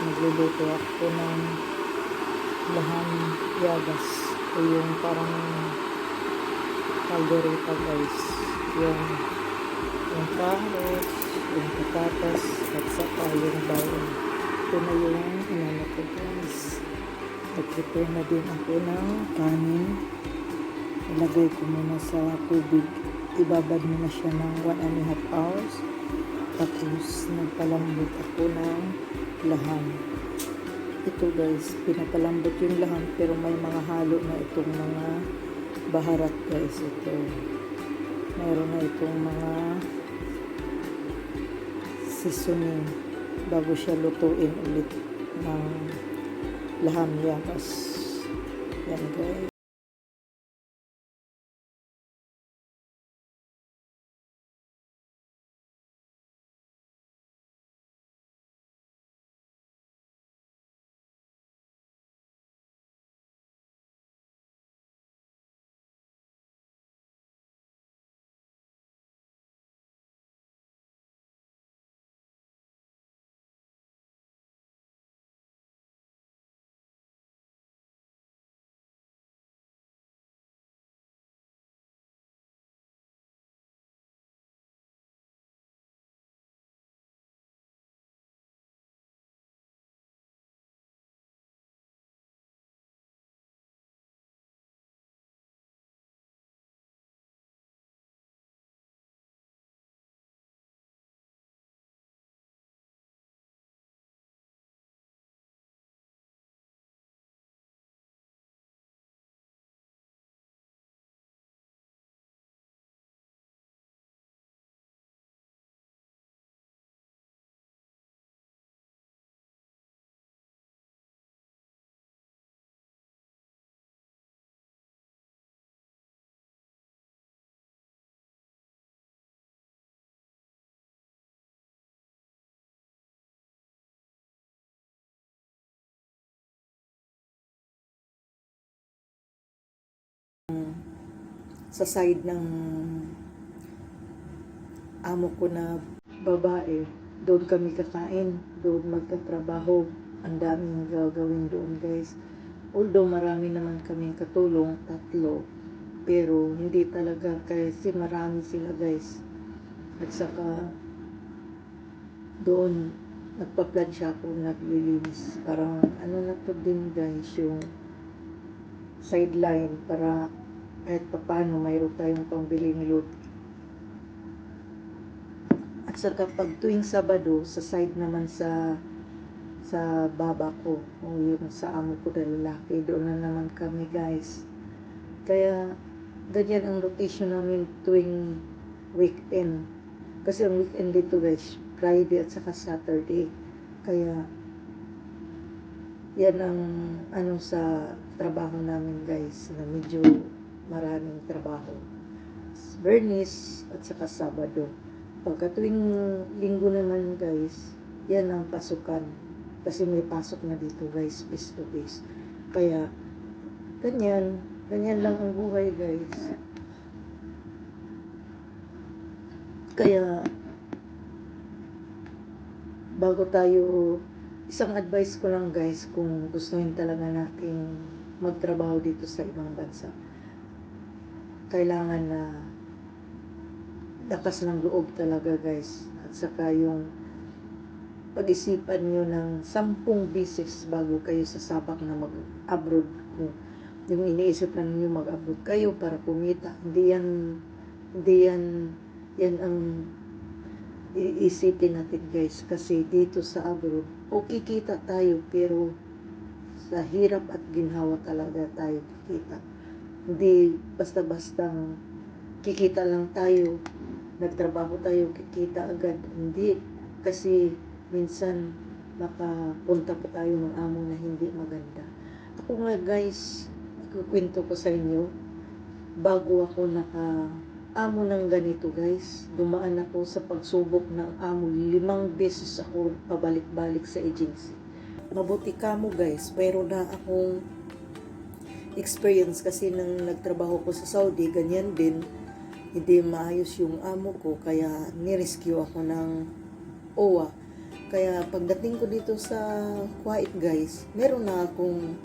guys. Magluluto ako ng lahan yagas. O yung parang kaldereta guys. Yung, yung carrots, yung patatas, at saka yung bawang. Ito na yung inano ko guys. Nag-prepare na din ako ng kanin. Ilagay ko muna sa tubig. Ibabad mo na siya ng 1 and a half hours. Tapos nagpalambot ako ng lahan. Ito guys, pinapalambot yung lahan pero may mga halo na itong mga baharat guys. Ito. Meron na itong mga seasoning bago siya lutuin ulit ng laham yakas. Yan guys. Sa side ng amo ko na babae, doon kami kakain, doon magtatrabaho. Ang daming gagawin doon guys. Although marami naman kaming katulong, tatlo, pero hindi talaga kasi marami sila guys. At saka doon nagpa-plansya ako, naglilinis. Parang ano na to din guys, yung sideline para kahit paano mayroon tayong pambiling loot. At saka pag tuwing Sabado, sa side naman sa sa baba ko, o yung sa amo ko na lalaki, doon na naman kami guys. Kaya, ganyan ang rotation namin tuwing weekend. Kasi ang weekend dito guys, Friday at saka Saturday. Kaya, yan ang ano sa trabaho namin guys, na medyo maraming trabaho. Bernis at saka Sabado. Pagka tuwing linggo naman guys, yan ang pasukan. Kasi may pasok na dito guys, face to face. Kaya, ganyan, ganyan lang ang buhay guys. Kaya, bago tayo, isang advice ko lang guys, kung gustuhin talaga nating magtrabaho dito sa ibang bansa, kailangan na lakas ng loob talaga guys. At saka yung pag-isipan nyo ng sampung bisis bago kayo sasabak na mag-abroad. Yung iniisip na ninyo mag-abroad kayo para kumita. Hindi yan, hindi yan, yan ang iisipin natin guys. Kasi dito sa abroad, o kikita tayo pero sa hirap at ginhawa talaga tayo kikita. Hindi basta-bastang kikita lang tayo, nagtrabaho tayo, kikita agad. Hindi. Kasi minsan makapunta pa tayo ng amo na hindi maganda. Ako nga guys, ikukwento ko sa inyo, bago ako naka amo ng ganito guys, dumaan ako sa pagsubok ng amo, limang beses ako pabalik-balik sa agency. Mabuti ka mo guys, pero na akong experience kasi nang nagtrabaho ko sa Saudi, ganyan din. hindi maayos yung amo ko kaya nirescue ako ng OWA. Kaya pagdating ko dito sa Quiet Guys, meron na akong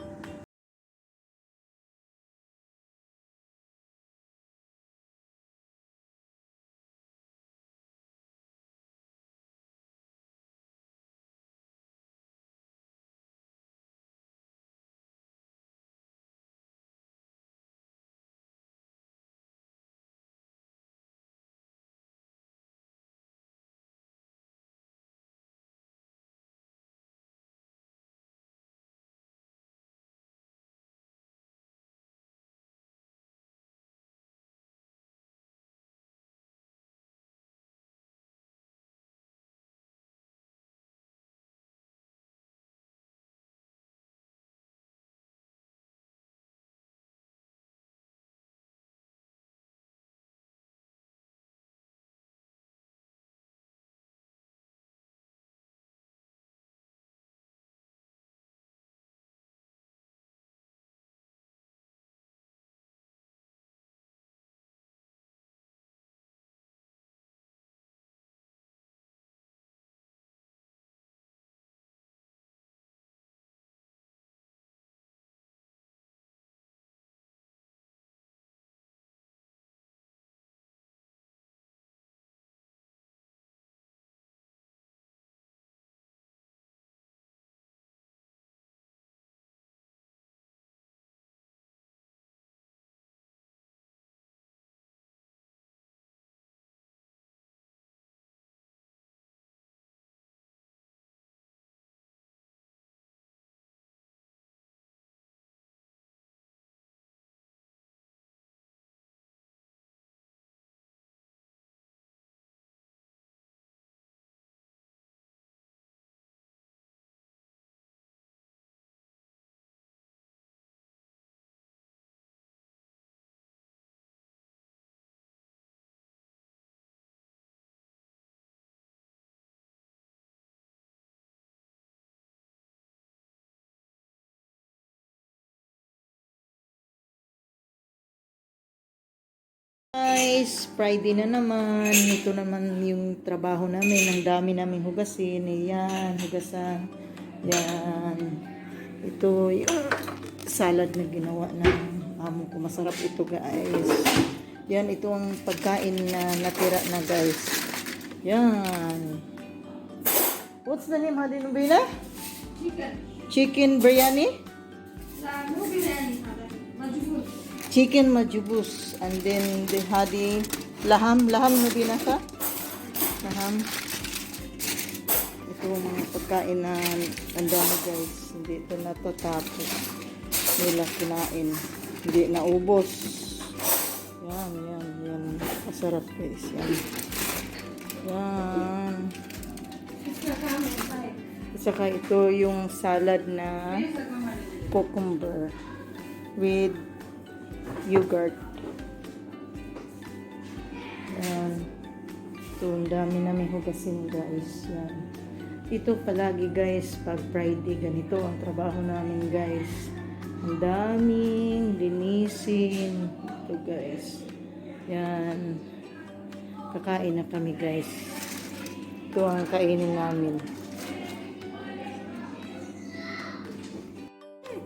Guys, Friday na naman. Ito naman yung trabaho namin. Ang dami namin hugasin. Ayan, hugasan. Yan. Ito yung salad na ginawa ng amo ko. Masarap ito guys. Yan, ito ang pagkain na natira na guys. Yan. What's the name, Hadi Nubila? Chicken. Chicken biryani? Sa chicken majubus and then the hadi laham. Laham na binasa laham. Ito mga pagkain na ang dami guys. Hindi ito natatapos. Nila kinain hindi naubos. Yan yan yan. Masarap guys. Yan. Yan. At saka ito yung salad na cucumber with yogurt. Ayan. Ito, ang dami namin hugasin guys. Yan. Ito palagi guys, pag Friday, ganito ang trabaho namin guys. Ang daming linisin. Ito guys. Yan. Kakain na kami guys. Ito ang kainin namin.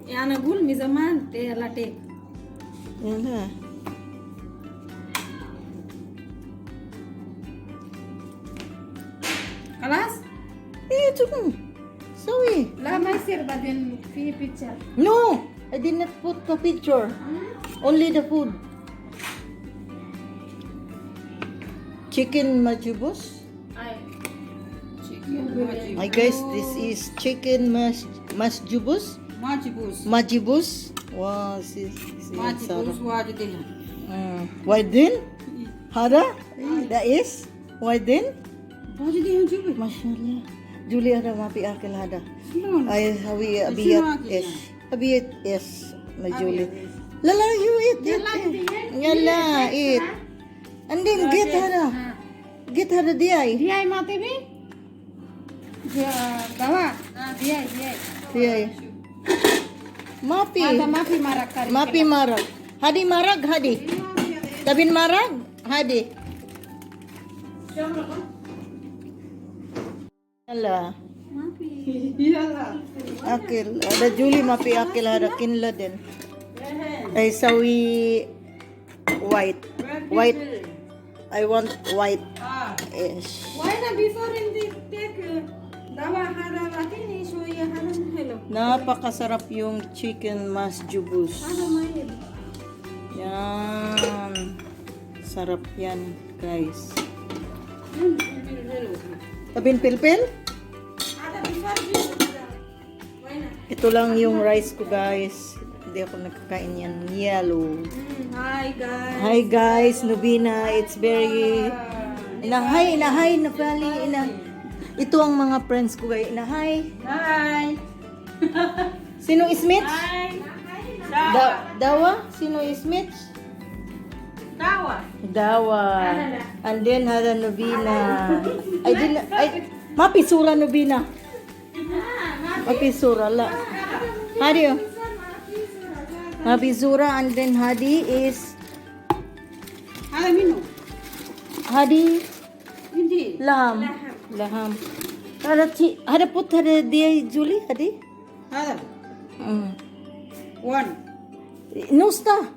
يعني أقول ميزمان تي لاتيك Yan na. خلاص Eh, ito mo. Sorry. لا ما يصير بعدين في بيتزا No, I did not put the picture. Only the food. Chicken majubus. اي chicken Hi guys, this is chicken mas masjubus. Macibus. Macibus? Wow, si, si Macibus Wahidin. Uh, ah, Wahidin? Hada? That is? Wahidin? Wahidin Jubi. Mashallah. Julie ada mapi akil hada. Ay hawi abiyat es. Abiyat es. Na Julie. Lala you eat. Yalla eh. eh. eat. And then eh. ah. get hada. Get hada diay. Diay mati bi? Dawa. Ah, diay diay. Diay. Mapi. Ada Mapi marag. Mapi marag. Hadi marag, hadi. Tabin marag, hadi. Ala. Mapi. Hala. Akil. Ada Julie mapi akil ada kinla din. Ay sawi white. White. I want white. Ah. Ish. Why na before in the take uh, Napakasarap yung chicken mas jubus. Mai. Yan. Sarap yan, guys. Tabin pilpil? Why not? Ito lang yung rice ko, guys. Hindi ako nakakain yan. Yellow. Mm, hi guys. Hi, guys. Nubina. It's very... Inahay, inahay, napali, ina... Ito ang mga friends ko, guys. Inahay. Hi. Sino Smith? Hi. Da Dawa? Sino Smith? Dawa. Dawa. And then, hada Nubina. I didn't... I, mapisura Nubina. Mapisura, la. Hadi, oh. Mapisura, and then Hadi is... Hadi... Hindi. Laham. Laham. Ada ci, ada put ada dia Julie hadi. Hada. Mm. One. Nusta.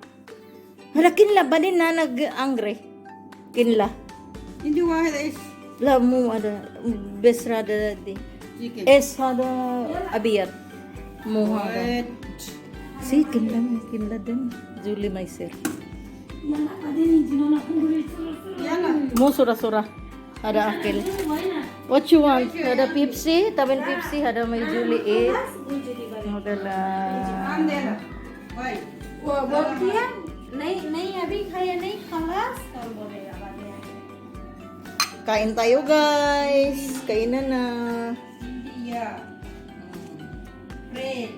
Ada kinla balin na nag angre. Kinla. Hindi wahid is La mu ada besra ada di. Es ada abiyat. Mu ada. Wait. Si kinla kinla din. Julie may sir. Yalla. Mu sura sura. Ada akil. What you want? Ada Pepsi, tabin Pepsi, ada may Julie is. Modala. Andela. Why? वो बोलती है नहीं नहीं अभी खाया नहीं खलास और बोलेगा बाद में Kain tayo guys. Kainan na. Yeah. Friend.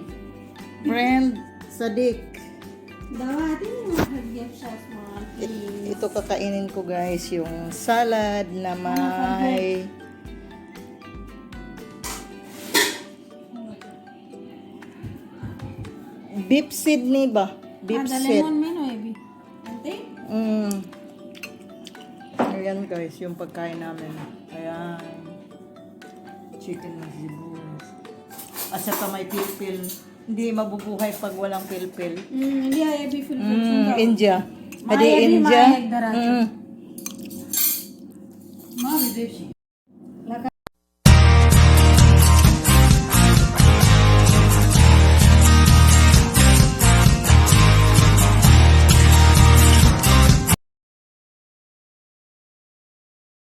Friend, Sadik. दवा आती है ना हड्डियाँ सास मार It- ito kakainin ko guys, yung salad na may Beef Sydney ba? Beef ah, set. lemon menu, eh. Ante? Mm. Ayan guys, yung pagkain namin. Ayan. Chicken magsibus. At saka may pilpil. Hindi mabubuhay pag walang pilpil. Mm, mm India, every pilpil. Mm, India. Adi India. Mm. Ma,